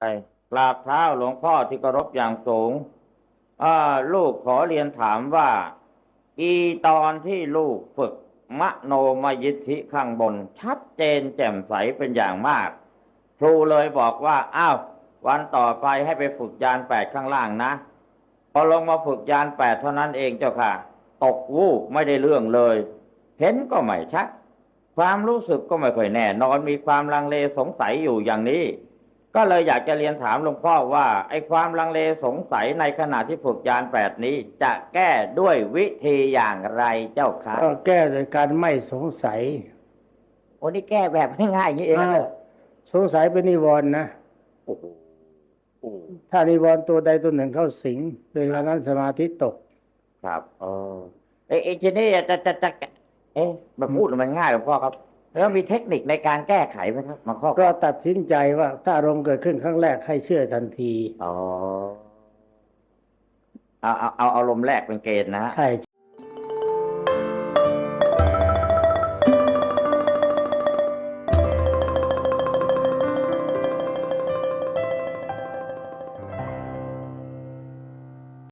ไปกราบเท้าหลวงพ่อที่เคารพอย่างสูงลูกขอเรียนถามว่า อีตอนที่ลูกฝึกมโนมยิทธิข้างบน ชัดเจนแจ่มใสเป็นอย่างมาก ครูเลยบอกว่า อ้าว วันต่อไปให้ไปฝึกยานแปดข้างล่างนะ พอลงมาฝึกยานแปดเท่านั้นเองเจ้าค่ะ ตกวูบไม่ได้เรื่องเลย เห็นก็ไม่ชัด ความรู้สึกก็ไม่ค่อยแน่นอนมีความลังเลสงสัยอยู่อย่างนี้ ก็เลยอยากจะเรียนถามหลวงพ่อว่า ไอ้ความลังเลสงสัยในขณะที่ฝึกยานแปดนี้ จะแก้ด้วยวิธีอย่างไรเจ้าค่ะก็แก้โดยการไม่สงสัยโอ้นี่แก้แบบง่ายๆอย่างนี้เองนะอ้าวสงสัยเป็นนิวรณ์นะโอ้โหโอ้ถ้านิวรณ์ตัวใดตัวหนึ่งเข้าสิงเวลานั้นสมาธิตก ครับเออเอ๊ะเอ๊ะทีนี้จะจะจะเอ๊ะมาพูดมันง่ายหลวงพ่อครับ แล้วมีเทคนิคในการแก้ไขไหมครับมาข้อก็ตัดสินใจว่าถ้าอารมณ์เกิดขึ้นครั้งแรกให้เชื่อทันที อ๋อเอาเอาเอาอารมณ์แรกเป็นเกณฑ์นะฮะ ใช่